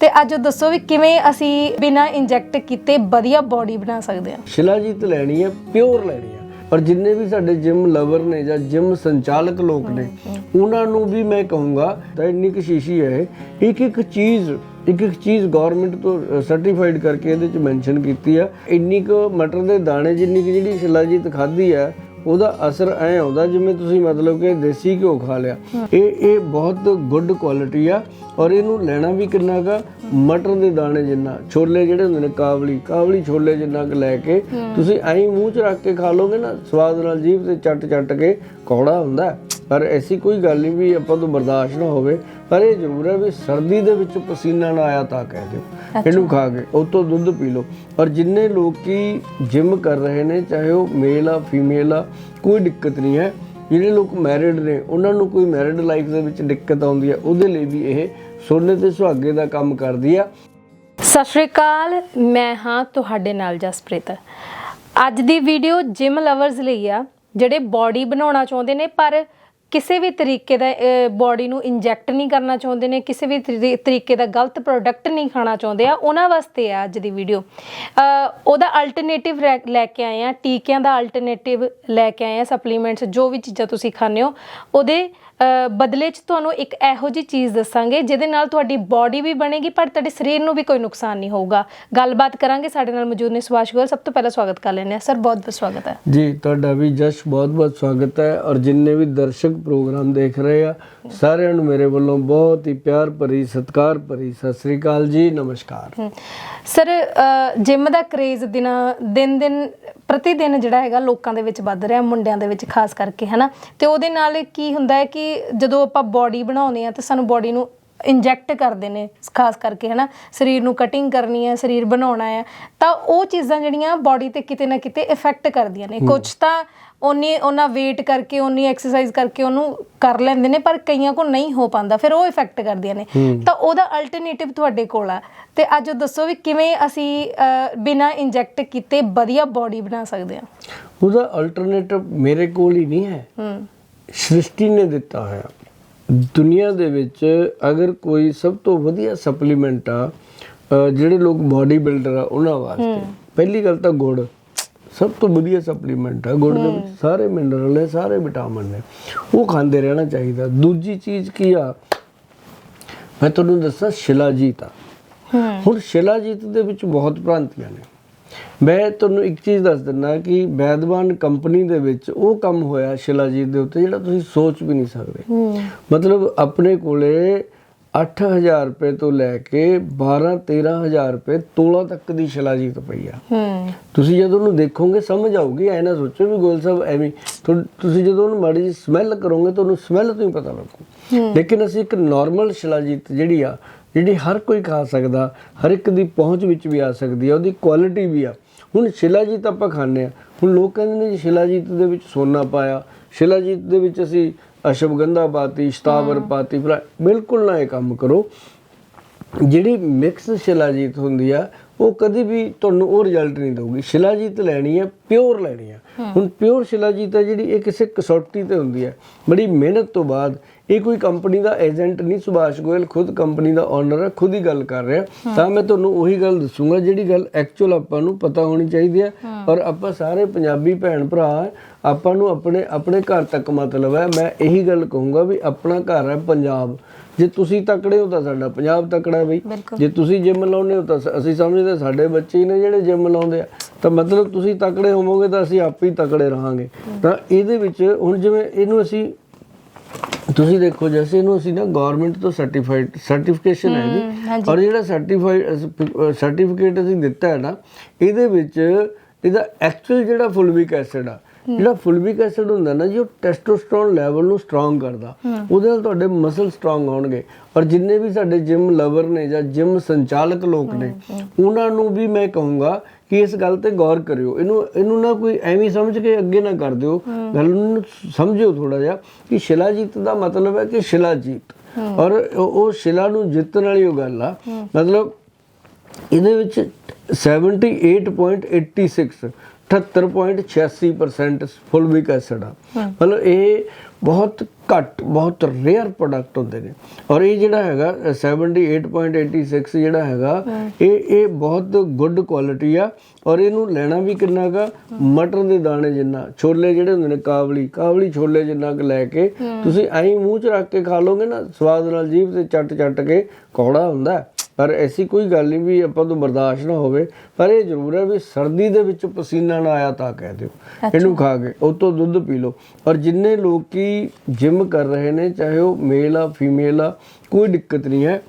ਤੇ ਅੱਜ ਦੱਸੋ ਵੀ ਕਿਵੇਂ ਅਸੀਂ ਬਿਨਾ ਇੰਜੈਕਟ ਕੀਤੇ ਵਧੀਆ ਬਾਡੀ ਬਣਾ ਸਕਦੇ ਹਾਂ? ਸ਼ਿਲਾਜੀਤ ਲੈਣੀ ਹੈ ਪਿਓਰ ਲੈਣੀ ਹੈ ਪਰ ਜਿੰਨੇ ਵੀ ਸਾਡੇ ਜਿਮ ਲਵਰ ਨੇ ਜਾਂ ਜਿਮ ਸੰਚਾਲਕ ਲੋਕ ਨੇ, ਉਹਨਾਂ ਨੂੰ ਵੀ ਮੈਂ ਕਹੂੰਗਾ, ਤਾਂ ਇੰਨੀ ਕੁ ਸ਼ੀਸ਼ੀ ਹੈ ਇੱਕ ਇੱਕ ਚੀਜ਼, ਇੱਕ ਇੱਕ ਚੀਜ਼ ਗਵਰਨਮੈਂਟ ਤੋਂ ਸਰਟੀਫਾਈਡ ਕਰਕੇ ਇਹਦੇ ਚ ਮੈਂਸ਼ਨ ਕੀਤੀ ਆ। ਇੰਨੀ ਕੁ ਮਟਰ ਦੇ ਦਾਣੇ ਜਿੰਨੀ ਕੁ ਜਿਹੜੀ ਸ਼ਿਲਾਜੀਤ ਖਾਧੀ ਆ ਉਹਦਾ ਅਸਰ ਐ ਆਉਂਦਾ ਜਿਵੇਂ ਤੁਸੀਂ ਮਤਲਬ ਕਿ ਦੇਸੀ ਘਿਓ ਖਾ ਲਿਆ। ਇਹ ਇਹ ਬਹੁਤ ਗੁੱਡ ਕੁਆਲਿਟੀ ਆ ਔਰ ਇਹਨੂੰ ਲੈਣਾ ਵੀ ਕਿੰਨਾ ਕਾ ਮਟਰ ਦੇ ਦਾਣੇ ਜਿੰਨਾ ਛੋਲੇ ਜਿਹੜੇ ਹੁੰਦੇ ਨੇ ਕਾਬਲੀ ਕਾਬਲੀ ਛੋਲੇ ਜਿੰਨਾ ਕੁ ਲੈ ਕੇ ਤੁਸੀਂ ਐਂ ਮੂੰਹ 'ਚ ਰੱਖ ਕੇ ਖਾ ਲੋਗੇ ਨਾ ਸਵਾਦ ਨਾਲ ਜੀਭ ਤੇ ਚੱਟ ਚੱਟ ਕੇ ਕੌੜਾ ਹੁੰਦਾ। ਪਰ ਐਸੀ ਕੋਈ ਗੱਲ ਨਹੀਂ ਵੀ ਆਪਾਂ ਤੋਂ ਬਰਦਾਸ਼ਤ ਨਾ ਹੋਵੇ ਪਰ ਇਹ ਜ਼ਰੂਰ ਹੈ ਵੀ ਸਰਦੀ ਦੇ ਵਿੱਚ ਪਸੀਨਾ ਨਾ ਆਇਆ ਤਾਂ ਕਹਿ ਦਿਓ। ਇਹਨੂੰ ਖਾ ਕੇ ਉਹ ਤੋਂ ਦੁੱਧ ਪੀ ਲਓ। ਔਰ ਜਿੰਨੇ ਲੋਕੀ ਜਿਮ ਕਰ ਰਹੇ ਨੇ ਚਾਹੇ ਉਹ ਮੇਲ ਆ ਫੀਮੇਲ ਆ ਕੋਈ ਦਿੱਕਤ ਨਹੀਂ ਹੈ। ਜਿਹੜੇ ਲੋਕ ਮੈਰਿਡ ਨੇ ਉਹਨਾਂ ਨੂੰ ਕੋਈ ਮੈਰਿਡ ਲਾਈਫ ਦੇ ਵਿੱਚ ਦਿੱਕਤ ਆਉਂਦੀ ਹੈ ਉਹਦੇ ਲਈ ਵੀ ਇਹ ਸੋਨੇ ਤੇ ਸੁਹਾਗੇ ਦਾ ਕੰਮ ਕਰਦੀ ਆ। ਸਤਿ ਸ਼੍ਰੀ ਅਕਾਲ ਮੈਂ ਹਾਂ ਤੁਹਾਡੇ ਨਾਲ ਜਸਪ੍ਰੀਤ। ਅੱਜ ਦੀ ਵੀਡੀਓ ਜਿਮ ਲਵਰਸ ਲਈ ਆ ਜਿਹੜੇ ਬਾਡੀ ਬਣਾਉਣਾ ਚਾਹੁੰਦੇ ਨੇ ਪਰ ਕਿਸੇ ਵੀ ਤਰੀਕੇ ਦਾ ਬਾਡੀ ਨੂੰ ਇੰਜੈਕਟ ਨਹੀਂ ਕਰਨਾ ਚਾਹੁੰਦੇ ਨੇ, ਕਿਸੇ ਵੀ ਤਰੀ- ਤਰੀਕੇ ਦਾ ਗਲਤ ਪ੍ਰੋਡਕਟ ਨਹੀਂ ਖਾਣਾ ਚਾਹੁੰਦੇ ਆ, ਉਹਨਾਂ ਵਾਸਤੇ ਆ ਅੱਜ ਦੀ ਵੀਡੀਓ ਉਹਦਾ ਅਲਟਰਨੇਟਿਵ ਲੈ ਕੇ ਆਏ ਆ, ਟੀਕਿਆਂ ਦਾ ਅਲਟਰਨੇਟਿਵ ਲੈ ਕੇ ਆਏ ਆ ਸਪਲੀਮੈਂਟਸ ਜੋ ਵੀ ਚੀਜ਼ਾਂ ਤੁਸੀਂ ਖਾਂਦੇ ਹੋ, ਉਹਦੇ ਬਦਲੇ 'ਚ ਤੁਹਾਨੂੰ ਇੱਕ ਇਹੋ ਜੀ ਚੀਜ਼ ਦੱਸਾਂਗੇ ਜਿਹਦੇ ਨਾਲ ਤੁਹਾਡੀ ਬਾਡੀ ਵੀ ਬਣੇਗੀ ਪਰ ਤੁਹਾਡੇ ਸਰੀਰ ਨੂੰ ਵੀ ਕੋਈ ਨੁਕਸਾਨ ਨਹੀਂ ਹੋਊਗਾ। ਗੱਲਬਾਤ ਕਰਾਂਗੇ ਸਾਡੇ ਨਾਲ ਮੌਜੂਦ ਨੇ ਸੁਭਾਸ਼ ਗੋਇਲ ਸਭ ਤੋਂ ਪਹਿਲਾਂ ਸਵਾਗਤ ਕਰ ਲੈਂਦੇ ਆ ਸਰ ਬਹੁਤ ਬਹੁਤ ਸਵਾਗਤ ਹੈ। ਜੀ ਤੁਹਾਡਾ ਵੀ ਜਸ਼ ਬਹੁਤ ਬਹੁਤ ਸਵਾਗਤ ਹੈ ਔਰ ਜਿੰਨੇ ਵੀ ਦਰਸ਼ਕ ਪ੍ਰੋਗਰਾਮ ਦੇਖ ਰਹੇ ਆ ਸਾਰਿਆਂ ਨੂੰ ਮੇਰੇ ਵੱਲੋਂ ਬਹੁਤ ਹੀ ਪਿਆਰ ਭਰੀ ਸਤਿਕਾਰ ਭਰੀ ਸਤਿ ਸ੍ਰੀ ਅਕਾਲ ਜੀ ਨਮਸਕਾਰ। ਸਰ ਜਿਮ ਦਾ ਕ੍ਰੇਜ਼ ਦਿਨਾਂ ਦਿਨ ਦਿਨ ਪ੍ਰਤੀ ਦਿਨ ਜਿਹੜਾ ਹੈਗਾ ਲੋਕਾਂ ਦੇ ਵਿੱਚ ਵੱਧ ਰਿਹਾ ਮੁੰਡਿਆਂ ਦੇ ਵਿੱਚ ਖਾਸ ਕਰਕੇ ਹਨਾ? ਤੇ ਉਹਦੇ ਨਾਲ ਕੀ ਹੁੰਦਾ ਹੈ ਕਿ ਜਦੋਂ ਆਪਾਂ ਬਾਡੀ ਬਣਾਉਂਦੇ ਆ ਤੇ ਸਾਨੂੰ ਬਾਡੀ ਨੂੰ ਇੰਜੈਕਟ ਕਰਦੇ ਨੇ ਖਾਸ ਕਰਕੇ ਹਨਾ? ਸਰੀਰ ਨੂੰ ਕਟਿੰਗ ਕਰਨੀ ਹੈ ਸਰੀਰ ਬਣਾਉਣਾ ਹੈ ਤਾਂ ਉਹ ਚੀਜ਼ਾਂ ਜਿਹੜੀਆਂ ਬਾਡੀ ਤੇ ਕਿਤੇ ਨਾ ਕਿਤੇ ਇਫੈਕਟ ਕਰਦੀਆਂ ਨੇ। ਕੁਝ ਤਾਂ ਉਨੀ ਉਹਨਾਂ ਵੇਟ ਕਰਕੇ ਉਨੀ ਐਕਸਰਸਾਈਜ਼ ਕਰਕੇ ਉਹਨੂੰ ਕਰ ਲੈਂਦੇ ਨੇ ਪਰ ਕਈਆਂ ਕੋਲ ਨਹੀਂ ਹੋ ਪਾਉਂਦਾ ਫਿਰ ਉਹ ਇਫੈਕਟ ਕਰਦੀਆਂ ਨੇ। ਤਾਂ ਉਹਦਾ ਅਲਟਰਨੇਟਿਵ ਤੁਹਾਡੇ ਕੋਲ ਆ। ਤੇ ਅੱਜ ਦੱਸੋ ਵੀ ਕਿਵੇਂ ਅਸੀਂ ਬਿਨਾਂ ਇੰਜੈਕਟ ਕੀਤੇ ਵਧੀਆ ਬਾਡੀ ਬਣਾ ਸਕਦੇ ਹਾਂ? ਉਹਦਾ ਅਲਟਰਨੇਟਿਵ ਮੇਰੇ ਕੋਲ ਹੀ ਨਹੀਂ ਹੈ। ਹੂੰ। ਸ੍ਰਿਸ਼ਟੀ ਨੇ ਦਿੱਤਾ ਹੋਇਆ। ਦੁਨੀਆ ਦੇ ਵਿੱਚ ਅਗਰ ਕੋਈ ਸਭ ਤੋਂ ਵਧੀਆ ਸਪਲੀਮੈਂਟ ਆ ਜਿਹੜੇ ਲੋਕ ਬਾਡੀ ਬਿਲਡਰ ਆ ਉਹਨਾਂ ਵਾਸਤੇ। ਪਹਿਲੀ ਗੱਲ ਤਾਂ ਗੁੜ। ਸਭ ਤੋਂ ਵਧੀਆ ਸਪਲੀਮੈਂਟ ਆ ਗੁੜ ਦੇ ਵਿੱਚ ਸਾਰੇ ਮਿਨਰਲ ਨੇ ਸਾਰੇ ਵਿਟਾਮਿਨ ਨੇ। ਉਹ ਖਾਂਦੇ ਰਹਿਣਾ ਚਾਹੀਦਾ। ਦੂਜੀ ਚੀਜ਼ ਕੀ ਆ? ਮੈਂ ਤੁਹਾਨੂੰ ਦੱਸਾਂ ਸ਼ਿਲਾਜੀਤ ਆ। ਹੂੰ। ਹੁਣ ਸ਼ਿਲਾਜੀਤ ਦੇ ਵਿੱਚ ਬਹੁਤ ਭ੍ਰਾਂਤੀਆਂ ਨੇ। ਮੈਂ ਤੁਹਾਨੂੰ ਇੱਕ ਚੀਜ਼ ਦੱਸ ਦਿੰਦਾ ਕਿ ਵੈਦਵਾਨ ਕੰਪਨੀ ਦੇ ਵਿੱਚ ਉਹ ਕੰਮ ਹੋਇਆ ਸ਼ਿਲਾਜੀਤ ਦੇ ਉੱਤੇ ਜਿਹੜਾ ਤੁਸੀਂ ਸੋਚ ਵੀ ਨਹੀਂ ਸਕਦੇ। ਹੂੰ। ਮਤਲਬ ਆਪਣੇ ਕੋਲੇ 8000 ਰੁਪਏ ਤੋਂ ਲੈ ਕੇ 12 13000 ਰੁਪਏ ਤੋਲਾ ਤੱਕ ਦੀ ਸ਼ਿਲਾਜੀਤ ਪਈ ਆ। ਹੂੰ। ਤੁਸੀਂ ਜਦੋਂ ਉਹਨੂੰ ਦੇਖੋਗੇ ਸਮਝ ਆਊਗੀ ਐ ਨਾ ਸੋਚੋ ਵੀ ਗੋਲ ਸਾਹਿਬ ਐਵੇਂ ਤੁਸੀਂ ਜਦੋਂ ਉਹਨੂੰ ਮਾੜੀ ਜਿਹੀ ਸਮੈਲ ਕਰੋਗੇ ਤੁਹਾਨੂੰ ਸਮੈਲ ਤੋਂ ਹੀ ਪਤਾ ਲੱਗੂ। ਲੇਕਿਨ ਅਸੀਂ ਇੱਕ ਨਾਰਮਲ ਸ਼ਿਲਾਜੀਤ ਜਿਹੜੀ ਆ ਜਿਹੜੀ ਹਰ ਕੋਈ ਖਾ ਸਕਦਾ ਹਰ ਇੱਕ ਦੀ ਪਹੁੰਚ ਵਿੱਚ ਵੀ ਆ ਸਕਦੀ ਆ ਉਹਦੀ ਕੁਆਲਿਟੀ ਵੀ ਆ। ਹੁਣ ਸ਼ਿਲਾਜੀਤ ਆਪਾਂ ਖਾਂਦੇ ਆ। ਹੁਣ ਲੋਕ ਕਹਿੰਦੇ ਨੇ ਜੀ ਸ਼ਿਲਾਜੀਤ ਦੇ ਵਿੱਚ ਸੋਨਾ ਪਾਇਆ ਸ਼ਿਲਾਜੀਤ ਦੇ ਵਿੱਚ ਅਸੀਂ ਅਸ਼ਵਗੰਧਾ ਪਾਤੀ ਸ਼ਤਾਵਰ ਪਾਤੀ ਬਿਲਕੁਲ ਨਾ ਇਹ ਕੰਮ ਕਰੋ। ਜਿਹੜੀ ਮਿਕਸ ਸ਼ਿਲਾਜੀਤ ਹੁੰਦੀ ਆ ਉਹ ਕਦੀ ਵੀ ਤੁਹਾਨੂੰ ਉਹ ਰਿਜ਼ਲਟ ਨਹੀਂ ਦਊਗੀ। ਸ਼ਿਲਾਜੀਤ ਲੈਣੀ ਹੈ ਪਿਓਰ ਲੈਣੀ ਹੈ। ਹੁਣ ਪਿਓਰ ਸ਼ਿਲਾਜੀਤ ਹੈ ਜਿਹੜੀ ਇਹ ਕਿਸੇ ਕਸੌਟੀ ਤੇ ਹੁੰਦੀ ਹੈ ਬੜੀ ਮਿਹਨਤ ਤੋਂ ਬਾਅਦ ਇਹ ਕੋਈ ਕੰਪਨੀ ਦਾ ਏਜੰਟ ਨਹੀਂ ਸੁਭਾਸ਼ ਗੋਇਲ ਖੁਦ ਕੰਪਨੀ ਦਾ ਓਨਰ ਹੈ ਖੁਦ ਹੀ ਗੱਲ ਕਰ ਰਿਹਾ ਤਾਂ ਮੈਂ ਤੁਹਾਨੂੰ ਉਹੀ ਗੱਲ ਦੱਸੂਗਾ ਜਿਹੜੀ ਗੱਲ ਐਕਚੁਅਲ ਆਪਾਂ ਨੂੰ ਪਤਾ ਹੋਣੀ ਚਾਹੀਦੀ ਹੈ। ਔਰ ਆਪਾਂ ਸਾਰੇ ਪੰਜਾਬੀ ਭੈਣ ਭਰਾ ਆਪਾਂ ਨੂੰ ਆਪਣੇ ਆਪਣੇ ਘਰ ਤੱਕ ਮਤਲਬ ਹੈ। ਮੈਂ ਇਹੀ ਗੱਲ ਕਹੂੰਗਾ ਵੀ ਆਪਣਾ ਘਰ ਹੈ ਪੰਜਾਬ। ਜੇ ਤੁਸੀਂ ਤਕੜੇ ਹੋ ਤਾਂ ਸਾਡਾ ਪੰਜਾਬ ਤਕੜਾ ਹੈ ਬਈ। ਜੇ ਤੁਸੀਂ ਜਿਮ ਲਾਉਂਦੇ ਹੋ ਤਾਂ ਅਸੀਂ ਸਮਝਦੇ ਸਾਡੇ ਬੱਚੇ ਨੇ ਜਿਹੜੇ ਜਿਮ ਲਾਉਂਦੇ ਆ। ਤਾਂ ਮਤਲਬ ਤੁਸੀਂ ਤਕੜੇ ਹੋਵੋਗੇ ਤਾਂ ਅਸੀਂ ਆਪੇ ਹੀ ਤਕੜੇ ਰਹਾਂਗੇ। ਤਾਂ ਇਹਦੇ ਵਿੱਚ ਹੁਣ ਜਿਵੇਂ ਇਹਨੂੰ ਅਸੀਂ ਤੁਸੀਂ ਦੇਖੋ ਜੈਸੇ ਇਹਨੂੰ ਅਸੀਂ ਨਾ ਗਵਰਨਮੈਂਟ ਤੋਂ ਸਰਟੀਫਾਈਡ ਸਰਟੀਫਿਕੇਸ਼ਨ ਹੈ ਜੀ। ਔਰ ਜਿਹੜਾ ਸਰਟੀਫਾਈਡ ਸਰਟੀਫਿਕੇਟ ਅਸੀਂ ਦਿੱਤਾ ਹੈ ਨਾ ਇਹਦੇ ਵਿੱਚ ਇਹਦਾ ਐਕਚੁਅਲ ਜਿਹੜਾ ਫੁਲਵਿਕ ਐਸਿਡ ਆ ਜਿਹੜਾ ਫੁਲਵਿਕ ਐਸਿਡ ਹੁੰਦਾ ਨਾ ਜੀ ਉਹ ਟੈਸਟੋਸਟਰੋਨ ਲੈਵਲ ਨੂੰ ਸਟਰੋਂਗ ਕਰਦਾ। ਉਹਦੇ ਨਾਲ ਤੁਹਾਡੇ ਮਸਲ ਸਟਰੋਂਗ ਹੋਣਗੇ। ਔਰ ਜਿੰਨੇ ਵੀ ਸਾਡੇ ਜਿਮ ਲਵਰ ਨੇ ਜਾਂ ਜਿਮ ਸੰਚਾਲਕ ਲੋਕ ਨੇ ਉਹਨਾਂ ਨੂੰ ਵੀ ਮੈਂ ਕਹੂੰਗਾ ਕਿ ਇਸ ਗੱਲ ਤੇ ਗੌਰ ਕਰਿਓ। ਇਹਨੂੰ ਇਹਨੂੰ ਨਾ ਕੋਈ ਐਵੇਂ ਸਮਝ ਕੇ ਅੱਗੇ ਨਾ ਕਰ ਦਿਓ। ਗੱਲ ਨੂੰ ਸਮਝਿਓ ਥੋੜਾ ਜਿਹਾ ਕਿ ਸ਼ਿਲਾਜੀਤ ਦਾ ਮਤਲਬ ਹੈ ਕਿ ਸ਼ਿਲਾਜੀਤ। ਔਰ ਉਹ ਉਹ ਸ਼ਿਲਾ ਨੂੰ ਜਿੱਤਣ ਵਾਲੀ ਉਹ ਗੱਲ ਆ। ਮਤਲਬ ਇਹਦੇ ਵਿੱਚ 78.86 78.86% ਫੁਲਵਿਕ ਐਸਿਡ ਆ। ਮਤਲਬ ਇਹ ਬਹੁਤ ਘੱਟ ਬਹੁਤ ਰੇਅਰ ਪ੍ਰੋਡਕਟ ਹੁੰਦੇ ਨੇ। ਔਰ ਇਹ ਜਿਹੜਾ ਹੈਗਾ ਅ, 78.86 ਜਿਹੜਾ ਹੈਗਾ ਇਹ ਇਹ ਬਹੁਤ ਗੁੱਡ ਕੁਆਲਿਟੀ ਆ। ਔਰ ਇਹਨੂੰ ਲੈਣਾ ਵੀ ਕਿੰਨਾ ਗਾ ਮਟਰ ਦੇ ਦਾਣੇ ਜਿੰਨਾ ਛੋਲੇ ਜਿਹੜੇ ਹੁੰਦੇ ਨੇ ਕਾਬਲੀ ਕਾਬਲੀ ਛੋਲੇ ਜਿੰਨਾ ਕੁ ਲੈ ਕੇ ਤੁਸੀਂ ਐਂ ਮੂੰਹ 'ਚ ਰੱਖ ਕੇ ਖਾ ਲੋਗੇ ਨਾ ਸਵਾਦ ਨਾਲ ਜੀਭ ਤੇ ਚੱਟ ਚੱਟ ਕੇ ਕੌੜਾ ਹੁੰਦਾ। ਪਰ ਐਸੀ ਕੋਈ ਗੱਲ ਨਹੀਂ ਵੀ ਆਪਾਂ ਤੋਂ ਬਰਦਾਸ਼ਤ ਨਾ ਹੋਵੇ ਪਰ ਇਹ ਜ਼ਰੂਰ ਹੈ ਵੀ ਸਰਦੀ ਦੇ ਵਿੱਚ ਪਸੀਨਾ ਨਾ ਆਇਆ ਤਾਂ ਕਹਿ ਦਿਓ। ਇਹਨੂੰ ਖਾ ਕੇ ਉਹ ਤੋਂ ਦੁੱਧ ਪੀ ਲਓ। ਔਰ ਜਿੰਨੇ ਲੋਕੀ ਜਿਮ ਕਰ ਰਹੇ ਨੇ ਚਾਹੇ ਉਹ ਮੇਲ ਆ ਫੀਮੇਲ ਆ ਕੋਈ ਦਿੱਕਤ ਨਹੀਂ ਹੈ।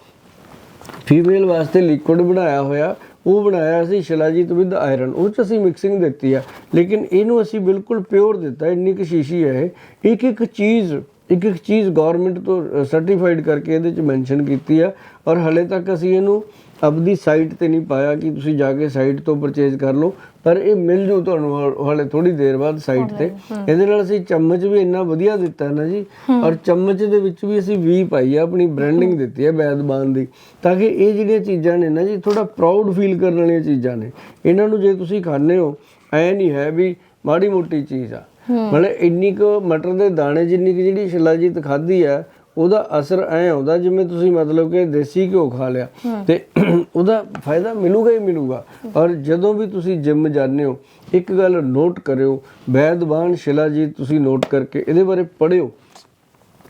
ਫੀਮੇਲ ਵਾਸਤੇ ਲਿਕੁਇਡ ਬਣਾਇਆ ਹੋਇਆ ਉਹ ਬਣਾਇਆ ਸੀ ਸ਼ਿਲਾਜੀਤ ਵਿਦ ਆਇਰਨ ਉਹ ਚ ਅਸੀਂ ਮਿਕਸਿੰਗ ਦਿੱਤੀ ਆ। ਲੇਕਿਨ ਇਹਨੂੰ ਅਸੀਂ ਬਿਲਕੁਲ ਪਿਓਰ ਦਿੱਤਾ ਇੰਨੀ ਕੁ ਸ਼ੀਸ਼ੀ ਹੈ ਇੱਕ ਇੱਕ ਚੀਜ਼ ਇੱਕ ਇੱਕ ਚੀਜ਼ ਗਵਰਨਮੈਂਟ ਤੋਂ ਸਰਟੀਫਾਈਡ ਕਰਕੇ ਇਹਦੇ ਚ ਮੈਂਸ਼ਨ ਕੀਤੀ ਆ ਔਰ ਹਲੇ ਤੱਕ ਅਸੀਂ ਇਹਨੂੰ ਆਪਦੀ ਸਾਈਟ ਤੇ ਨਹੀਂ ਪਾਇਆ ਕਿ ਤੁਸੀਂ ਜਾ ਕੇ ਸਾਈਟ ਤੋਂ ਪਰਚੇਜ਼ ਕਰ ਲਓ ਪਰ ਇਹ ਮਿਲ ਜੂ ਤੁਹਾਨੂੰ ਹਲੇ ਥੋੜੀ ਦੇਰ ਬਾਅਦ ਸਾਈਟ ਤੇ। ਇਹਦੇ ਨਾਲ ਅਸੀਂ ਚਮਚ ਵੀ ਇੰਨਾ ਵਧੀਆ ਦਿੱਤਾ ਨਾ ਜੀ ਔਰ ਚਮਚ ਦੇ ਵਿੱਚ ਵੀ ਅਸੀਂ ਵੀ ਪਾਈ ਆ ਆਪਣੀ ਬ੍ਰਾਂਡਿੰਗ ਦਿੱਤੀ ਹੈ ਬੈਦਬਾਨ ਦੀ ਤਾਂ ਕਿ ਇਹ ਜਿਹੜੀਆਂ ਚੀਜ਼ਾਂ ਨੇ ਨਾ ਜੀ ਥੋੜਾ ਪ੍ਰਾਊਡ ਫੀਲ ਕਰਨ ਵਾਲੀਆਂ ਚੀਜ਼ਾਂ ਨੇ। ਇਹਨਾਂ ਨੂੰ ਜੇ ਤੁਸੀਂ ਖਾਣੇ ਹੋ ਐ ਨਹੀਂ ਹੈ ਵੀ ਮਾੜੀ ਮੋਟੀ ਚੀਜ਼ ਆ। ਮਤਲਬ ਇੰਨੀ ਕੁ ਮਟਰ ਦੇ ਦਾਣੇ ਜਿੰਨੀ ਕੁ ਜਿਹੜੀ ਸ਼ਿਲਾਜੀਤ ਖਾਧੀ ਆ ਉਹਦਾ ਅਸਰ ਐ ਆਉਂਦਾ ਜਿਵੇਂ ਤੁਸੀਂ ਮਤਲਬ ਕਿ ਦੇਸੀ ਘਿਓ ਖਾ ਲਿਆ। ਤੇ ਉਹਦਾ ਫਾਇਦਾ ਮਿਲੂਗਾ ਹੀ ਮਿਲੂਗਾ। ਔਰ ਜਦੋਂ ਵੀ ਤੁਸੀਂ ਜਿਮ ਜਾਂਦੇ ਹੋ ਇੱਕ ਗੱਲ ਨੋਟ ਕਰਿਓ ਵੈਦਵਾਨ ਸ਼ਿਲਾਜੀਤ ਤੁਸੀਂ ਨੋਟ ਕਰਕੇ ਇਹਦੇ ਬਾਰੇ ਪੜ੍ਹਿਓ।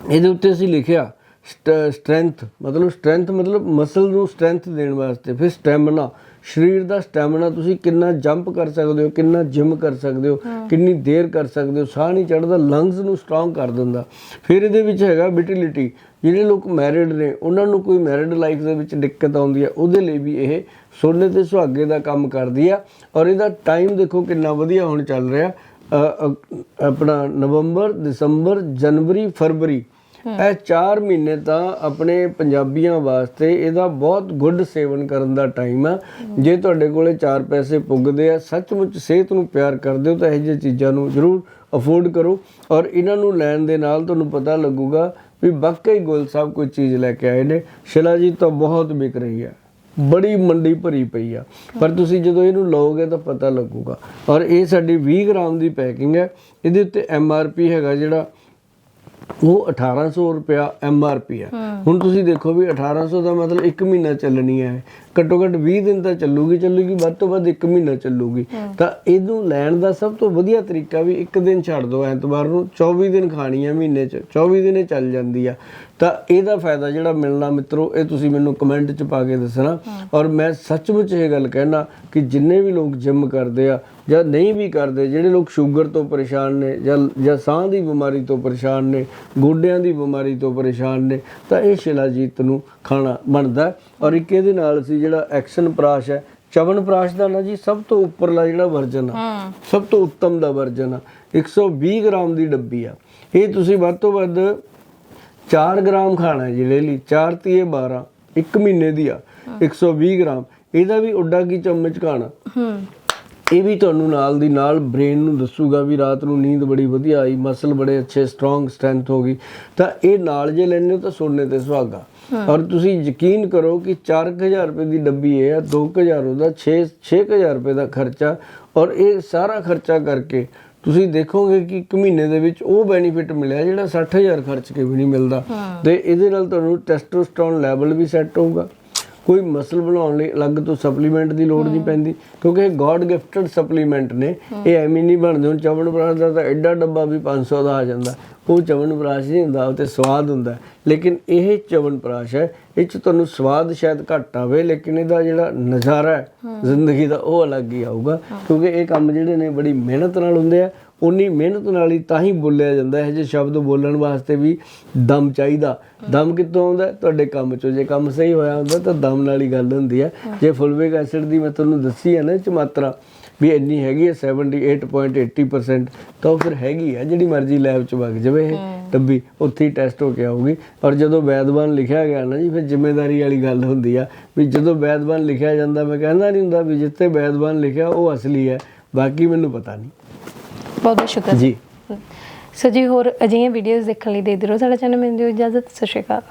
ਇਹਦੇ ਉੱਤੇ ਅਸੀਂ ਲਿਖਿਆ ਸਟਰੈਂਥ ਮਤਲਬ ਸਟਰੈਂਥ ਮਤਲਬ ਮਸਲ ਨੂੰ ਸਟਰੈਂਥ ਦੇਣ ਵਾਸਤੇ ਫਿਰ ਸਟੈਮਿਨਾ। ਸਰੀਰ ਦਾ ਸਟੈਮਿਨਾ ਤੁਸੀਂ ਕਿੰਨਾ ਜੰਪ ਕਰ ਸਕਦੇ ਹੋ ਕਿੰਨਾ ਜਿਮ ਕਰ ਸਕਦੇ ਹੋ ਕਿੰਨੀ ਦੇਰ ਕਰ ਸਕਦੇ ਹੋ ਸਾਹ ਨਹੀਂ ਚੜਦਾ ਲੰਗਸ ਨੂੰ ਸਟਰੋਂਗ ਕਰ ਦਿੰਦਾ। ਫਿਰ ਇਹਦੇ ਵਿੱਚ ਹੈਗਾ ਵਿਟਿਲਿਟੀ ਜਿਹੜੇ ਲੋਕ ਮੈਰਿਡ ਨੇ ਉਹਨਾਂ ਨੂੰ ਕੋਈ ਮੈਰਿਡ ਲਾਈਫ ਦੇ ਵਿੱਚ ਦਿੱਕਤ ਆਉਂਦੀ ਹੈ ਉਹਦੇ ਲਈ ਵੀ ਇਹ ਸੋਨੇ ਤੇ ਸੁਹਾਗੇ ਦਾ ਕੰਮ ਕਰਦੀ ਆ। ਔਰ ਇਹਦਾ ਟਾਈਮ ਦੇਖੋ ਕਿੰਨਾ ਵਧੀਆ ਹੁਣ ਚੱਲ ਰਿਹਾ। ਆਪਣਾ ਨਵੰਬਰ ਦਸੰਬਰ ਜਨਵਰੀ ਫਰਵਰੀ ਇਹ 4 ਮਹੀਨੇ ਤਾਂ ਆਪਣੇ ਪੰਜਾਬੀਆਂ ਵਾਸਤੇ ਇਹਦਾ ਬਹੁਤ ਗੁੱਡ ਸੇਵਨ ਕਰਨ ਦਾ ਟਾਈਮ ਆ। ਜੇ ਤੁਹਾਡੇ ਕੋਲੇ 4 ਪੈਸੇ ਪੁੱਗਦੇ ਆ, ਸੱਚਮੁੱਚ ਸਿਹਤ ਨੂੰ ਪਿਆਰ ਕਰਦੇ ਹੋ ਤਾਂ ਇਹ ਜਿਹੀ ਚੀਜ਼ਾਂ ਨੂੰ ਜ਼ਰੂਰ ਅਫੋਰਡ ਕਰੋ। ਔਰ ਇਹਨਾਂ ਨੂੰ ਲੈਣ ਦੇ ਨਾਲ ਤੁਹਾਨੂੰ ਪਤਾ ਲੱਗੂਗਾ ਵੀ ਵਾਕਈ ਗੋਲ ਸਾਹਿਬ ਕੋਈ ਚੀਜ਼ ਲੈ ਕੇ ਆਏ ਨੇ। ਸ਼ਿਲਾ ਜੀ ਤਾਂ ਬਹੁਤ ਵਿਕ ਰਹੀ ਹੈ ਬੜੀ ਮੰਡੀ ਭਰੀ ਪਈ ਆ। ਪਰ ਤੁਸੀਂ ਜਦੋਂ ਇਹਨੂੰ ਲਓਗੇ ਤਾਂ ਪਤਾ ਲੱਗੂਗਾ। ਔਰ ਇਹ ਸਾਡੀ 20 ਗ੍ਰਾਮ ਦੀ ਪੈਕਿੰਗ ਹੈ। ਇਹਦੇ ਉੱਤੇ ਐਮ ਆਰ ਪੀ ਹੈਗਾ ਜਿਹੜਾ ਉਹ 1800 ਰੁਪਿਆ ਐਮ ਆਰ ਪੀ ਹੈ। ਹੁਣ ਤੁਸੀਂ ਦੇਖੋ ਵੀ 1800 ਦਾ ਮਤਲਬ 1 ਮਹੀਨਾ ਚੱਲਣੀ ਹੈ। ਘੱਟੋ ਘੱਟ 20 ਦਿਨ ਤਾਂ ਚੱਲੂਗੀ ਚੱਲੂਗੀ ਵੱਧ ਤੋਂ ਵੱਧ 1 ਮਹੀਨਾ ਚੱਲੂਗੀ। ਤਾਂ ਇਹਨੂੰ ਲੈਣ ਦਾ ਸਭ ਤੋਂ ਵਧੀਆ ਤਰੀਕਾ ਵੀ ਇੱਕ ਦਿਨ ਛੱਡ ਦਿਓ ਐਤਵਾਰ ਨੂੰ 24 ਦਿਨ ਖਾਣੀ ਹੈ ਮਹੀਨੇ 'ਚ 24 ਦਿਨ ਇਹ ਚੱਲ ਜਾਂਦੀ ਆ। ਤਾਂ ਇਹਦਾ ਫਾਇਦਾ ਜਿਹੜਾ ਮਿਲਣਾ ਮਿੱਤਰੋ ਇਹ ਤੁਸੀਂ ਮੈਨੂੰ ਕਮੈਂਟ 'ਚ ਪਾ ਕੇ ਦੱਸਣਾ। ਔਰ ਮੈਂ ਸੱਚਮੁੱਚ ਇਹ ਗੱਲ ਕਹਿਣਾ ਕਿ ਜਿੰਨੇ ਵੀ ਲੋਕ ਜਿਮ ਕਰਦੇ ਆ ਜਾਂ ਨਹੀਂ ਵੀ ਕਰਦੇ ਜਿਹੜੇ ਲੋਕ ਸ਼ੂਗਰ ਤੋਂ ਪਰੇਸ਼ਾਨ ਨੇ ਜਾਂ ਜਾਂ ਸਾਹ ਦੀ ਬਿਮਾਰੀ ਤੋਂ ਪਰੇਸ਼ਾਨ ਨੇ ਗੋਡਿਆਂ ਦੀ ਬਿਮਾਰੀ ਤੋਂ ਪਰੇਸ਼ਾਨ ਨੇ ਤਾਂ ਇਹ ਸ਼ਿਲਾਜੀਤ ਨੂੰ ਖਾਣਾ ਬਣਦਾ। ਔਰ ਇੱਕ ਇਹਦੇ ਨਾਲ ਸੀ ਜਿਹੜਾ ਐਕਸ਼ਨ ਪ੍ਰਾਸ਼ ਹੈ ਚਵਨ ਪ੍ਰਾਸ਼ ਦਾ ਨਾ ਜੀ ਸਭ ਤੋਂ ਉੱਪਰਲਾ ਜਿਹੜਾ ਵਰਜਨ ਆ ਸਭ ਤੋਂ ਉੱਤਮ ਦਾ ਵਰਜਨ ਆ 120 ਗ੍ਰਾਮ ਦੀ ਡੱਬੀ ਆ। ਇਹ ਤੁਸੀਂ ਵੱਧ ਤੋਂ ਵੱਧ 4 ਗ੍ਰਾਮ ਖਾਣਾ ਹੈ ਜਿਹੜੇ ਲਈ 4 ਤੀਏ 12 ਇੱਕ ਮਹੀਨੇ ਦੀ ਆ 120 ਗ੍ਰਾਮ। ਇਹਦਾ ਵੀ ਉੱਡਾ ਕੀ ਚਮਚ ਖਾਣਾ? ਹੂੰ। ਇਹ ਵੀ ਤੁਹਾਨੂੰ ਨਾਲ ਦੀ ਨਾਲ ਬ੍ਰੇਨ ਨੂੰ ਦੱਸੂਗਾ ਵੀ ਰਾਤ ਨੂੰ ਨੀਂਦ ਬੜੀ ਵਧੀਆ ਆਈ ਮਸਲ ਬੜੇ ਅੱਛੇ ਸਟਰੋਂਗ ਸਟਰੈਂਥ ਹੋ ਗਈ। ਤਾਂ ਇਹ ਨਾਲ ਜੇ ਲੈਣੇ ਹੋ ਤਾਂ ਸੋਨੇ ਤੇ ਸੁਹਾਗਾ। ਔਰ ਤੁਸੀਂ ਯਕੀਨ ਕਰੋ ਕਿ 4000 ਰੁਪਏ ਦੀ ਡੱਬੀ ਇਹ ਆ 2000 ਉਹਦਾ 6 6000 ਰੁਪਏ ਦਾ ਖਰਚਾ। ਔਰ ਇਹ ਸਾਰਾ ਖਰਚਾ ਕਰਕੇ ਤੁਸੀਂ ਦੇਖੋਗੇ ਕਿ ਇੱਕ ਮਹੀਨੇ ਦੇ ਵਿੱਚ ਉਹ ਬੈਨੀਫਿਟ ਮਿਲਿਆ ਜਿਹੜਾ 60000 ਖਰਚ ਕੇ ਵੀ ਨਹੀਂ ਮਿਲਦਾ। ਤੇ ਇਹਦੇ ਨਾਲ ਤੁਹਾਨੂੰ ਟੈਸਟੋਸਟਰੋਨ ਲੈਵਲ ਵੀ ਸੈੱਟ ਹੋਊਗਾ। ਕੋਈ ਮਸਲ ਬਣਾਉਣ ਲਈ ਅਲੱਗ ਤੋਂ ਸਪਲੀਮੈਂਟ ਦੀ ਲੋੜ ਨਹੀਂ ਪੈਂਦੀ ਕਿਉਂਕਿ ਇਹ ਗੋਡ ਗਿਫਟਡ ਸਪਲੀਮੈਂਟ ਨੇ ਇਹ ਐਵੇਂ ਨਹੀਂ ਬਣਦੇ ਹੁਣ ਚਵਨ ਪ੍ਰਾਸ਼ ਦਾ ਤਾਂ ਐਡਾ ਡੱਬਾ ਵੀ 500 ਦਾ ਆ ਜਾਂਦਾ। ਉਹ ਚਵਨ ਪ੍ਰਾਸ਼ ਨਹੀਂ ਹੁੰਦਾ ਉਹ ਤੇ ਸਵਾਦ ਹੁੰਦਾ। ਲੇਕਿਨ ਇਹ ਚਵਨ ਪ੍ਰਾਸ਼ ਹੈ ਇਹ ਚ ਤੁਹਾਨੂੰ ਸਵਾਦ ਸ਼ਾਇਦ ਘੱਟ ਆਵੇ ਲੇਕਿਨ ਇਹਦਾ ਜਿਹੜਾ ਨਜ਼ਾਰਾ ਹੈ ਜ਼ਿੰਦਗੀ ਦਾ ਉਹ ਅਲੱਗ ਹੀ ਆਊਗਾ। ਕਿਉਂਕਿ ਇਹ ਕੰਮ ਜਿਹੜੇ ਨੇ ਬੜੀ ਮਿਹਨਤ ਨਾਲ ਹੁੰਦੇ ਆ ਉਨੀ ਮਿਹਨਤ ਨਾਲ ਹੀ ਤਾਂ ਹੀ ਬੋਲਿਆ ਜਾਂਦਾ ਹੈ ਜੇ ਸ਼ਬਦ ਬੋਲਣ ਵਾਸਤੇ ਵੀ ਦਮ ਚਾਹੀਦਾ। ਦਮ ਕਿੱਥੋਂ ਆਉਂਦਾ? ਤੁਹਾਡੇ ਕੰਮ ਚੋਂ। ਜੇ ਕੰਮ ਸਹੀ ਹੋਇਆ ਹੁੰਦਾ ਤਾਂ ਦਮ ਨਾਲ ਹੀ ਗੱਲ ਹੁੰਦੀ ਹੈ। ਜੇ ਫੁਲਵਿਕ ਐਸਿਡ ਦੀ ਮੈਂ ਤੁਹਾਨੂੰ ਦੱਸੀ ਹੈ ਨਾ ਚ ਮਾਤਰਾ ਵੀ ਇੰਨੀ ਹੈਗੀ ਹੈ 78.80% ਤਾਂ ਉਹ ਫਿਰ ਹੈਗੀ ਹੈ ਜਿਹੜੀ ਮਰਜ਼ੀ ਲੈਬ ਚ ਵਗ ਜਾਵੇ ਡੱਬੀ ਉੱਥੇ ਹੀ ਟੈਸਟ ਹੋ ਕੇ ਆਊਗੀ। ਔਰ ਜਦੋਂ ਵੈਦਵਾਨ ਲਿਖਿਆ ਗਿਆ ਨਾ ਜੀ ਫਿਰ ਜ਼ਿੰਮੇਵਾਰੀ ਵਾਲੀ ਗੱਲ ਹੁੰਦੀ ਆ ਵੀ ਜਦੋਂ ਵੈਦਵਾਨ ਲਿਖਿਆ ਜਾਂਦਾ ਮੈਂ ਕਹਿੰਦਾ ਨਹੀਂ ਹੁੰਦਾ ਵੀ ਜਿੱਥੇ ਵੈਦਵਾਨ ਲਿਖਿਆ ਉਹ ਅਸਲੀ ਹੈ ਬਾਕੀ ਮੈਨੂੰ ਪਤਾ ਨਹੀਂ। ਬਹੁਤ ਬਹੁਤ ਸ਼ੁਕਰ। ਜੀ। ਸੋ ਜੀ ਹੋਰ ਅਜਿਹੀਆਂ ਵੀਡੀਓਜ਼ ਦੇਖਣ ਲਈ ਦੇ ਦਿਓ ਸਾਡਾ ਚੈਨਲ ਮੈਨੂੰ ਦਿਓ ਇਜਾਜ਼ਤ ਸਤਿ ਸ਼੍ਰੀ ਅਕਾਲ।